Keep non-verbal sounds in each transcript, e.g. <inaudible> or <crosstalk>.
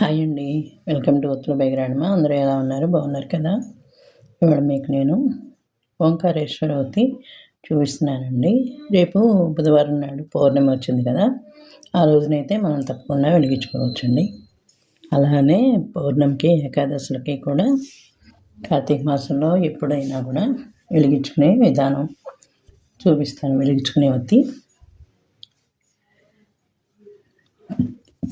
Hi అండి. Welcome to ఒత్తుల బైగ్రాడమ అందరూ ఎలా ఉన్నారు? బాగున్నారు కదా? ఇవాళ మీకు నేను ఓంకారేశ్వరవతి చూపిస్తున్నానండి. రేపు బుధవారం నాడు పౌర్ణమి వచ్చింది కదా. ఆ రోజునైతే మనం తప్పకుండా వెలిగించుకోవచ్చండి. అలానే పౌర్ణమికి ఏకాదశులకి కూడా కార్తీక మాసంలో ఎప్పుడైనా కూడా వెలిగించుకునే విధానం చూపిస్తాను. వెలిగించుకునే వత్తి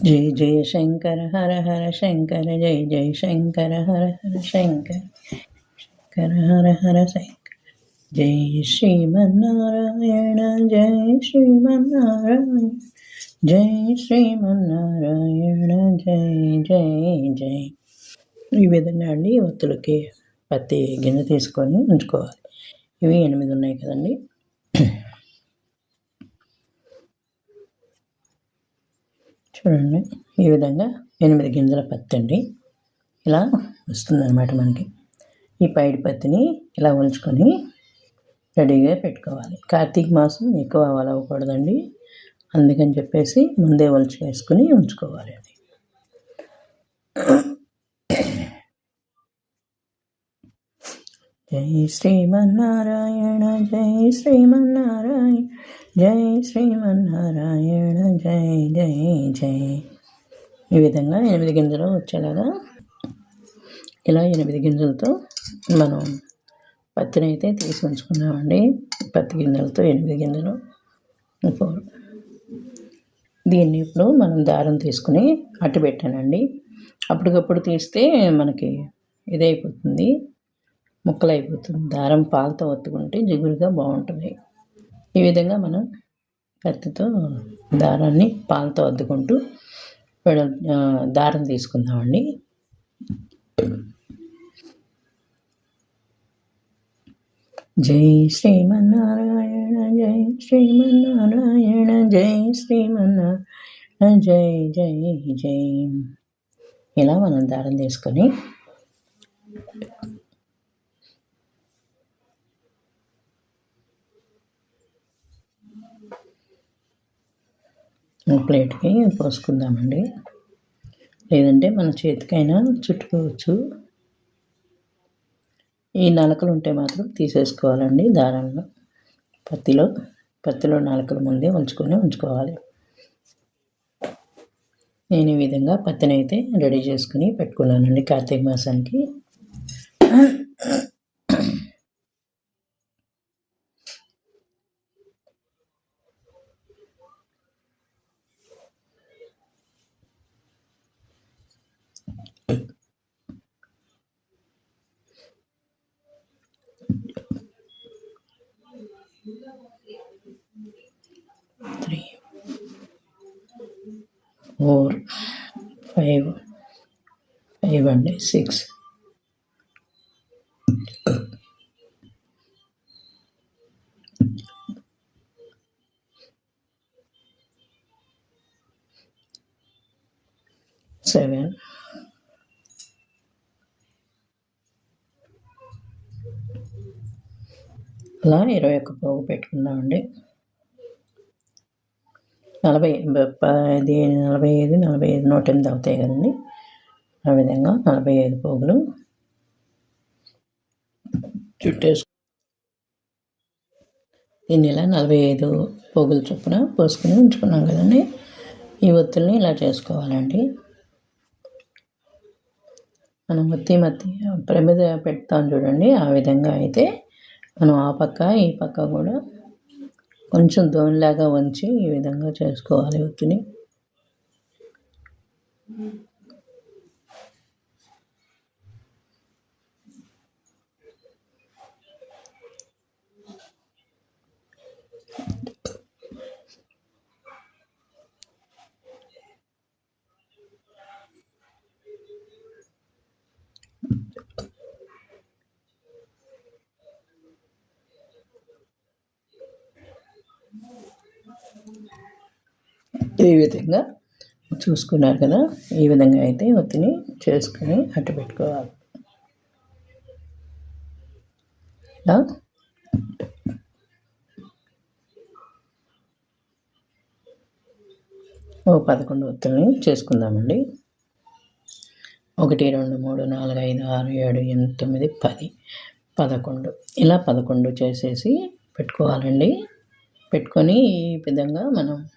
జై జయ శంకర హర హర శంకర జై జయ శంకర హర హర శంకర శంకర హర హర శంకర. జై శ్రీమన్నారాయణ జై శ్రీమన్నారాయణ జై శ్రీమన్నారాయణ జై జై జై. ఈ విధంగా అండి ఒత్తులకి పత్తి గిన్నె తీసుకొని ఉంచుకోవాలి. ఇవి ఎనిమిది ఉన్నాయి కదండి. చూడండి. ఈ విధంగా ఎనిమిది గింజల పత్తి అండి. ఇలా వస్తుందన్నమాట మనకి. ఈ పైడి పత్తిని ఇలా ఉంచుకొని రెడీగా పెట్టుకోవాలి. కార్తీక మాసం ఎక్కువ అవ్వకూడదండి. అందుకని చెప్పేసి ముందే ఒలిచి వేసుకుని ఉంచుకోవాలి జై శ్రీమన్నారాయణ జై శ్రీమన్నారాయణ జై శ్రీమన్నారాయణ జై జై జై. ఈ విధంగా ఎనిమిది గింజలు వచ్చేలాగా ఇలా ఎనిమిది గింజలతో మనం పత్తిని అయితే తీసి ఉంచుకున్నామండి. పత్తి గింజలతో ఎనిమిది గింజలు దీన్ని ఇప్పుడు మనం దారం తీసుకుని అట్టు పెట్టానండి. అప్పటికప్పుడు తీస్తే మనకి ఇదైపోతుంది. ముక్కలైపోతుంది. దారం పాలతో ఒత్తుకుంటే జిగురుగా బాగుంటుంది. ఈ విధంగా మనం కత్తితో దారాన్ని పాలతో అద్దుకుంటూ దారం తీసుకుందామండి. జై శ్రీమన్నారాయణ జై శ్రీమన్నారాయణ జై శ్రీమన్నారాయణ జై జై జై. ఇలా మనం దారం తీసుకొని ప్లేట్కి పోసుకుందామండి. లేదంటే మన చేతికైనా చుట్టుకోవచ్చు. ఈ నలకలు ఉంటే మాత్రం తీసేసుకోవాలండి దారంలో. పత్తిలో పత్తిలో నలకలు ముందే ఉంచుకొని ఉంచుకోవాలి. నేను ఈ విధంగా పత్తిని అయితే రెడీ చేసుకుని పెట్టుకున్నానండి కార్తీక మాసానికి. ఫోర్ ఫైవ్ ఫైవ్ అండి సిక్స్. సెవెన్. అలా ఇరవై ఒక్క పోగు పెట్టుకుందామండి నలభై పది నలభై ఐదు నలభై ఐదు నూట ఎనిమిది అవుతాయి కదండి. ఆ విధంగా నలభై ఐదు పోగులు చుట్టేసు దీన్ని ఇలా నలభై ఐదు పోగుల చొప్పున పోసుకుని ఉంచుకున్నాం కదండి. ఈ ఒత్తుల్ని ఇలా చేసుకోవాలండి. మనం ఒత్తి మత్తి ప్రమిద పెడతాం చూడండి. ఆ విధంగా అయితే మనం ఆ పక్క ఈ పక్క కూడా కొంచెం దోనిలాగా వంచి ఈ విధంగా చేసుకోవాలి ఒత్తిని ఈ విధంగా చూసుకున్నారు కదా. ఈ విధంగా అయితే ఒత్తిని చేసుకొని అట్టు పెట్టుకోవాలి. ఇలా. ఓ పదకొండు ఒత్తుల్ని చేసుకుందామండి. ఒకటి రెండు మూడు నాలుగు ఐదు ఆరు ఏడు ఎనిమిది తొమ్మిది పది. పదకొండు. ఇలా పదకొండు చేసేసి పెట్టుకోవాలండి. పెట్టుకొని ఈ విధంగా మనం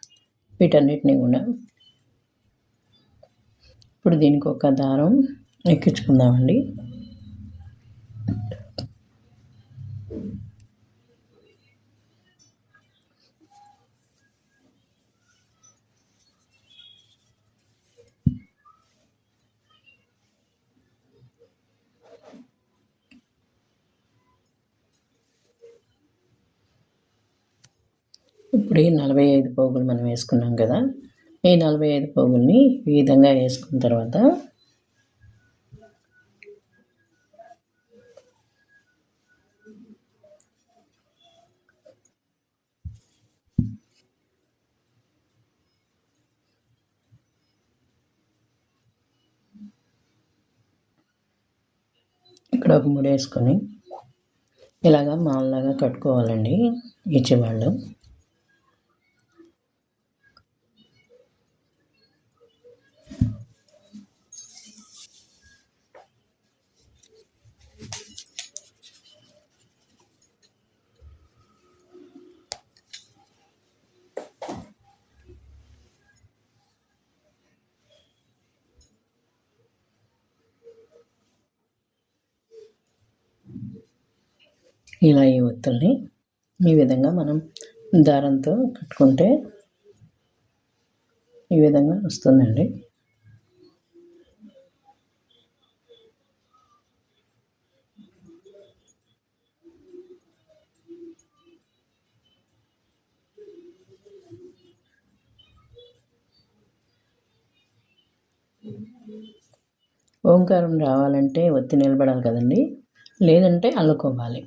వీటన్నిటిని కూడా. ఇప్పుడు దీనికి ఒక దారం ఎక్కించుకుందామండి. ఇప్పుడు ఈ నలభై ఐదు పోగులు మనం వేసుకున్నాం కదా ఈ నలభై ఐదు పోగుల్ని ఈ విధంగా వేసుకున్న తర్వాత ఇక్కడ ఒక మూడు వేసుకొని ఇలాగా మాల్లాగా కట్టుకోవాలండి ఇచ్చేవాళ్ళు. ఇలా ఈ ఒత్తుల్ని ఈ విధంగా మనం దారంతో కట్టుకుంటే ఈ విధంగా వస్తుందండి. ఓంకారం రావాలంటే ఒత్తి నిలబడాలి కదండి. లేదంటే అల్లుకోవాలి.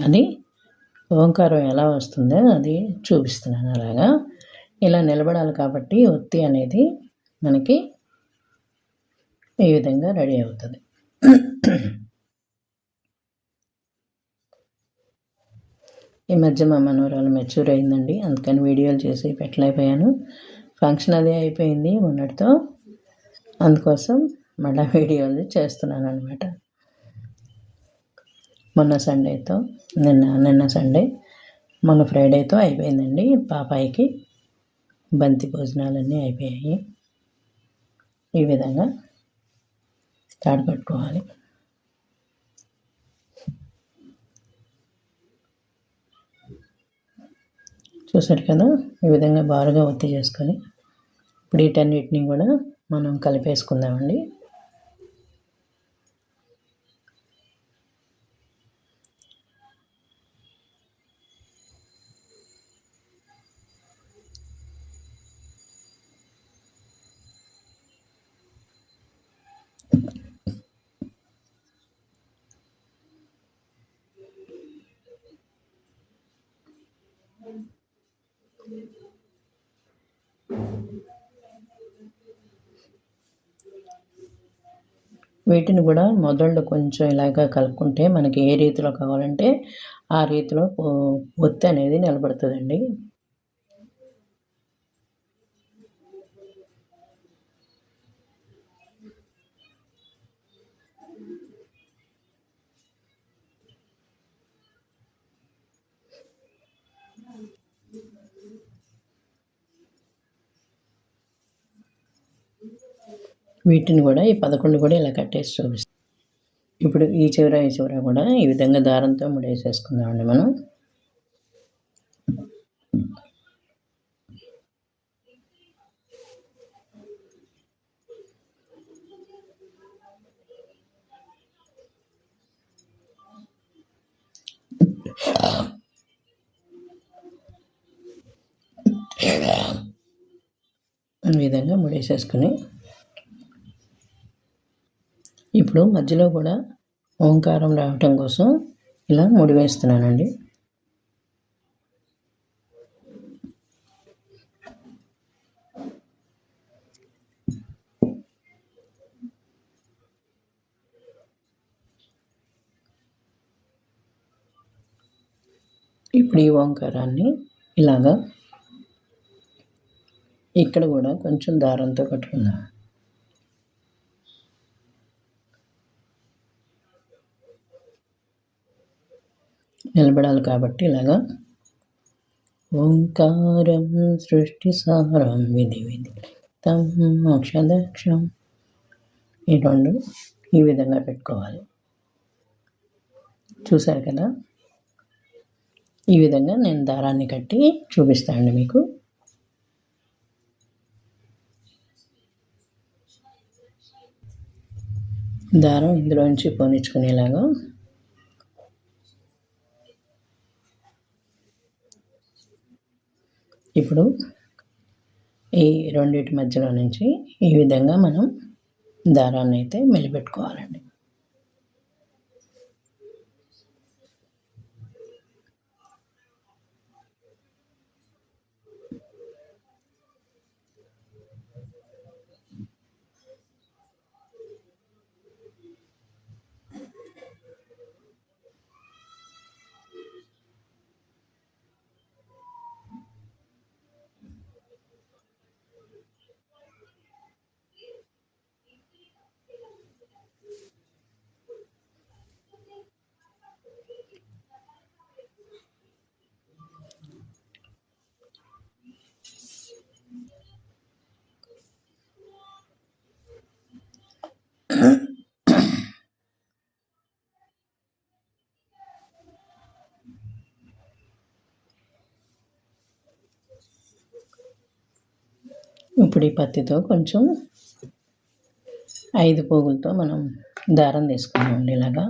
అది ఓంకారం ఎలా వస్తుందో అది చూపిస్తున్నాను అలాగా. ఇలా నిలబడాలి కాబట్టి ఒత్తి అనేది మనకి ఈ విధంగా రెడీ అవుతుంది. ఈ మధ్య మా మనవరాలు మెచ్యూర్ అయిందండి. అందుకని వీడియోలు చేసి పెట్టలేకపోయాను. ఫంక్షన్ అదే అయిపోయింది మొన్నటితో. అందుకోసం మళ్ళీ <laughs> వీడియోలు చేస్తున్నాను అనమాట మొన్న సండేతో నిన్న నిన్న సండే మొన్న ఫ్రైడేతో అయిపోయిందండి పాపాయికి. బంతి భోజనాలన్నీ అయిపోయాయి. ఈ విధంగా తాడు పట్టుకోవాలి. చూసారు కదా ఈ విధంగా బారుగా ఒత్తి చేసుకొని ఇప్పుడు వీటన్నిటిని కూడా మనం కలిపేసుకుందామండి. వీటిని కూడా మొదళ్ళు కొంచెం ఇలాగ కలుపుకుంటే మనకి ఏ రీతిలో కావాలంటే ఆ రీతిలో ఒత్తి అనేది నిలబడుతుందండి. వీటిని కూడా ఈ పదకొండు కూడా ఇలా కట్టేసి చూపిస్తాం. ఇప్పుడు ఈ చివర ఈ చివర కూడా ఈ విధంగా దారంతో ముడేసేసుకుందామండి మనం. ఈ విధంగా ముడేసేసుకుని ఇప్పుడు మధ్యలో కూడా ఓంకారం రావటం కోసం ఇలా ముడి వేస్తున్నానండి. ఇప్పుడు ఈ ఓంకారాన్ని ఇలాగా ఇక్కడ కూడా కొంచెం దారంతో కట్టుకుందాం. నిలబడాలి కాబట్టి ఇలాగా ఓంకారం సృష్టి సారం విధి విధి తం మోక్షదక్షం ఈ రెండు ఈ విధంగా పెట్టుకోవాలి. చూశారు కదా? ఈ విధంగా నేను దారాన్ని కట్టి చూపిస్తానండి మీకు. దారం ఇందులోంచి పోనిచ్చుకునేలాగా ఇప్పుడు ఈ రెండింటి మధ్యలో నుంచి ఈ విధంగా మనం దారాన్ని అయితే మెలిపెట్టుకోవాలండి. ఇప్పుడు ఈ పత్తితో కొంచెం ఐదు పోగులతో మనం దారం తీసుకున్నామండి ఇలాగా.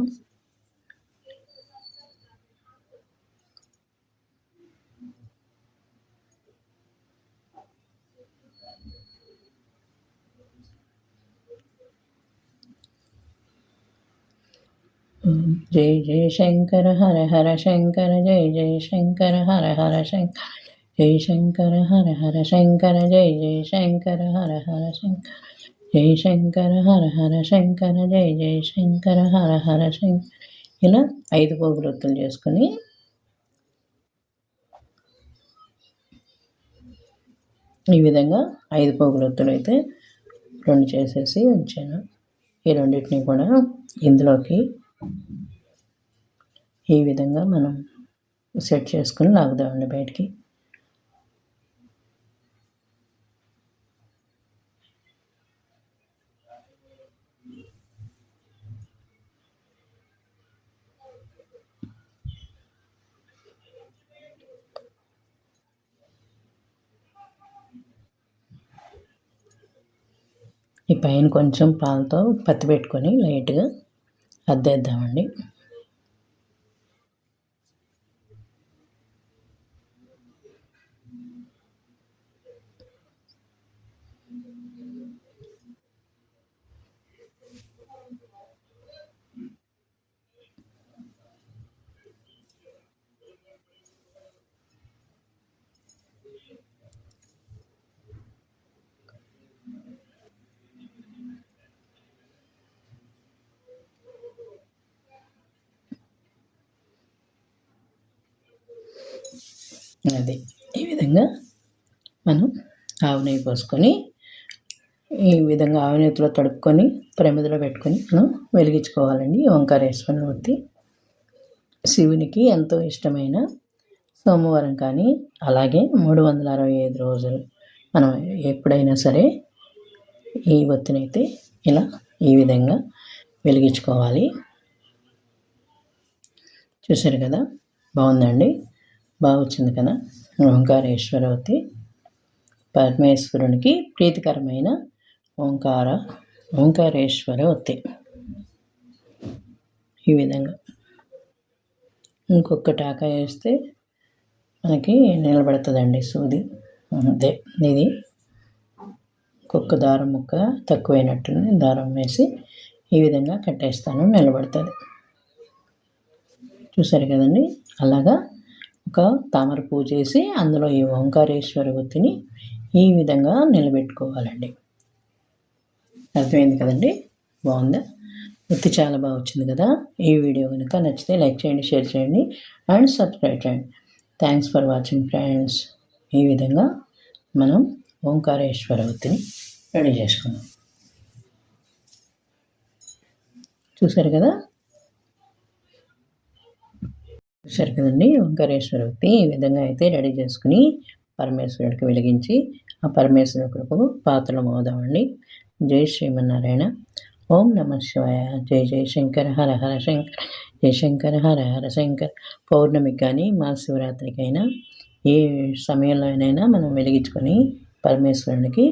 జయ జయ శంకర హర హర శంకర జయ జయ శంకర హర హర శంకర. జై శంకర హర హర శంకర జయ జయ శంకర హర హర శంకర జయ శంకర హర హర శంకర జయ జయ శంకర హర హర శంకర. ఇలా ఐదు పోగులొత్తులు చేసుకుని ఈ విధంగా ఐదు పోగులొత్తులు అయితే రెండు చేసేసి ఉంచాను. ఈ రెండింటిని కూడా ఇందులోకి ఈ విధంగా మనం సెట్ చేసుకుని లాగుదామండి బయటికి. ఈ పైన కొంచెం పాలతో పత్తి పెట్టుకొని లైట్గా అద్దేద్దామండి. అది. ఈ విధంగా మనం ఆవు నెయ్యి పోసుకొని ఈ విధంగా ఆవు నెయ్యిలో తడుపుకొని ప్రమిదలో పెట్టుకొని మనం వెలిగించుకోవాలండి. ఓంకారేశ్వర మూర్తి శివునికి ఎంతో ఇష్టమైన సోమవారం కానీ అలాగే మూడు వందల అరవై ఐదు రోజులు మనం ఎప్పుడైనా సరే ఈ ఒత్తినైతే ఇలా ఈ విధంగా వెలిగించుకోవాలి. చూశారు కదా? బాగుందండి బాగా వచ్చింది కదా? ఓంకారేశ్వరవతి పరమేశ్వరునికి ప్రీతికరమైన ఓంకార ఓంకారేశ్వరవతి. ఈ విధంగా. ఇంకొక టాకా వేస్తే మనకి నిలబడుతుందండి సూది. అదే ఇది. ఇంకొక దారం ముక్క తక్కువైనట్టు దారం వేసి ఈ విధంగా కట్టేస్తాను నిలబడుతుంది. చూసారు కదండి? అలాగా ఒక తామర పువ్వు చేసి అందులో ఈ ఓంకారేశ్వర ఒత్తిని ఈ విధంగా నిలబెట్టుకోవాలండి. అర్థమైంది కదండి? బాగుందా? ఒత్తి చాలా బాగా వచ్చింది కదా? ఈ వీడియో కనుక నచ్చితే లైక్ చేయండి షేర్ చేయండి అండ్ సబ్స్క్రైబ్ చేయండి. థ్యాంక్స్ ఫర్ వాచింగ్ ఫ్రెండ్స్ ఈ విధంగా మనం ఓంకారేశ్వర ఒత్తిని రెడీ చేసుకున్నాం. చూసారు కదా? చూశారు కదండి. ఓంకారేశ్వర వ్యక్తి ఈ విధంగా అయితే రెడీ చేసుకుని పరమేశ్వరుడికి వెలిగించి ఆ పరమేశ్వర కృపకు పాత్రలు మోదామండి. జై శ్రీమన్నారాయణ. ఓం నమ శివాయ. జై జై శంకర. హర హర శంకర. జై శంకర. హర హర శంకర్. పౌర్ణమికి కానీ మహాశివరాత్రికైనా ఏ సమయంలోనైనా మనం వెలిగించుకొని పరమేశ్వరునికి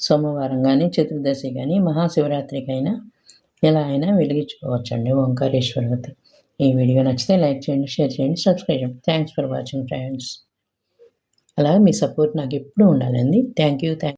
సోమవారం కానీ చతుర్దశి కానీ మహాశివరాత్రికైనా ఎలా అయినా వెలిగించుకోవచ్చండి ఓంకారేశ్వరవతి ఈ వీడియో నచ్చితే లైక్ చేయండి షేర్ చేయండి సబ్స్క్రైబ్ చేయండి. థ్యాంక్స్ ఫర్ వాచింగ్ ఫ్రెండ్స్ అలాగే మీ సపోర్ట్ నాకు ఎప్పుడూ ఉండాలండి. Thank you thank